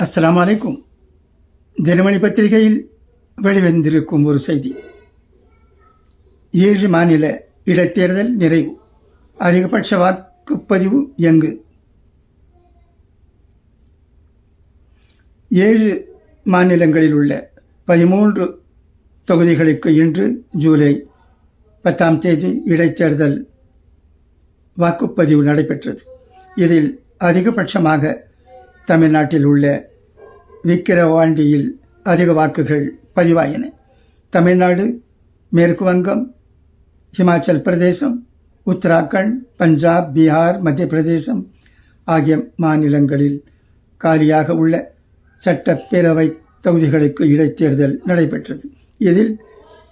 அஸ்லாம் அலைக்கும். தினமணி பத்திரிகையில் வெளிவந்திருக்கும் ஒரு செய்தி. ஏழு மாநில இடைத்தேர்தல் நிறைவு. அதிகபட்ச வாக்குப்பதிவு எங்கு? ஏழு மாநிலங்களில் உள்ள பதிமூன்று தொகுதிகளுக்கு இன்று ஜூலை பத்தாம் தேதி இடைத்தேர்தல் வாக்குப்பதிவு நடைபெற்றது. இதில் அதிகபட்சமாக தமிழ்நாட்டில் உள்ள விக்கிரவாண்டியில் அதிக வாக்குகள் பதிவாயின. தமிழ்நாடு மேற்கு வங்கம் ஹிமாச்சல் பிரதேசம் உத்தராகண்ட் பஞ்சாப் பீகார் மத்திய பிரதேசம் ஆகிய மாநிலங்களில் காலியாக உள்ள சட்டப்பேரவை தொகுதிகளுக்கு இடைத்தேர்தல் நடைபெற்றது. இதில்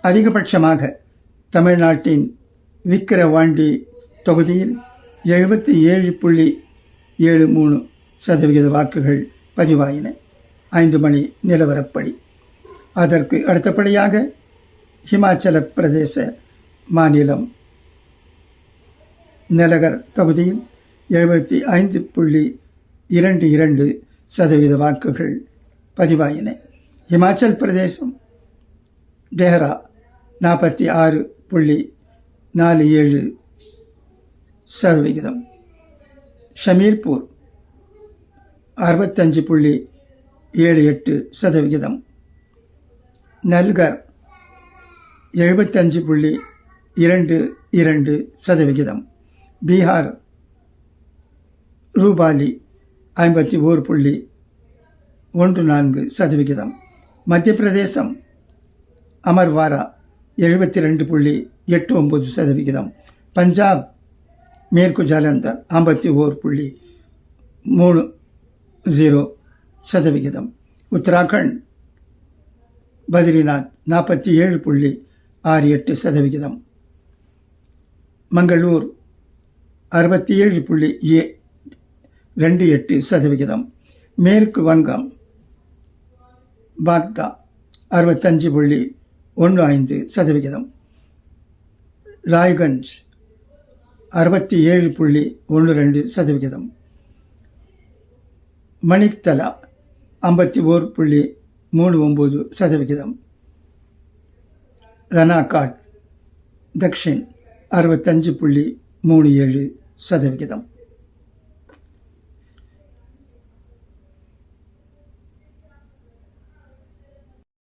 அதிகபட்சமாக தமிழ்நாட்டின் விக்கிரவாண்டி தொகுதியில் எழுபத்தி ஏழு புள்ளி ஏழு மூணு சதவிகித வாக்குகள் பதிவாயின. ஐந்து மணி நிலவரப்படி. அதற்கு அடுத்தபடியாக ஹிமாச்சல பிரதேச மாநிலம் நிலகர் தொகுதியில் எழுபத்தி ஐந்து புள்ளி இரண்டு இரண்டு சதவீத வாக்குகள் பதிவாயின. இமாச்சல் பிரதேசம் டெஹ்ரா நாற்பத்தி ஆறு புள்ளி நாலு ஏழு சதவிகிதம். ஷமீர்பூர் அறுபத்தஞ்சு புள்ளி ஏழு எட்டு சதவிகிதம். நல்கர் எழுபத்தஞ்சு புள்ளி இரண்டு இரண்டு சதவிகிதம். பீகார் ரூபாலி ஐம்பத்தி ஓர் புள்ளி ஒன்று நான்கு சதவிகிதம். மத்திய பிரதேசம் அமர்வாரா எழுபத்தி ரெண்டு புள்ளி எட்டு ஒம்பது சதவிகிதம். பஞ்சாப் மேற்கு ஜலந்தர் ஐம்பத்தி ஓர் புள்ளி மூணு ஜீரோ சதவிகிதம். உத்தராகண்ட் பத்ரிநாத் நாற்பத்தி ஏழு புள்ளி ஆறு எட்டு சதவிகிதம். மங்களூர் அறுபத்தி ஏழு புள்ளி ஏ ரெண்டு எட்டு சதவிகிதம். மேற்கு வங்கம் பாக்தா அறுபத்தஞ்சு புள்ளி ஒன்று ஐந்து சதவிகிதம். ராய்கஞ்ச் அறுபத்தி ஏழு புள்ளி ஒன்று ரெண்டு சதவிகிதம். மணித்தலா ஐம்பத்தி ஓர் புள்ளி மூணு ஒம்பது சதவிகிதம். ரனாகாட் தக்ஷின் அறுபத்தஞ்சு புள்ளி மூணு ஏழு சதவிகிதம்.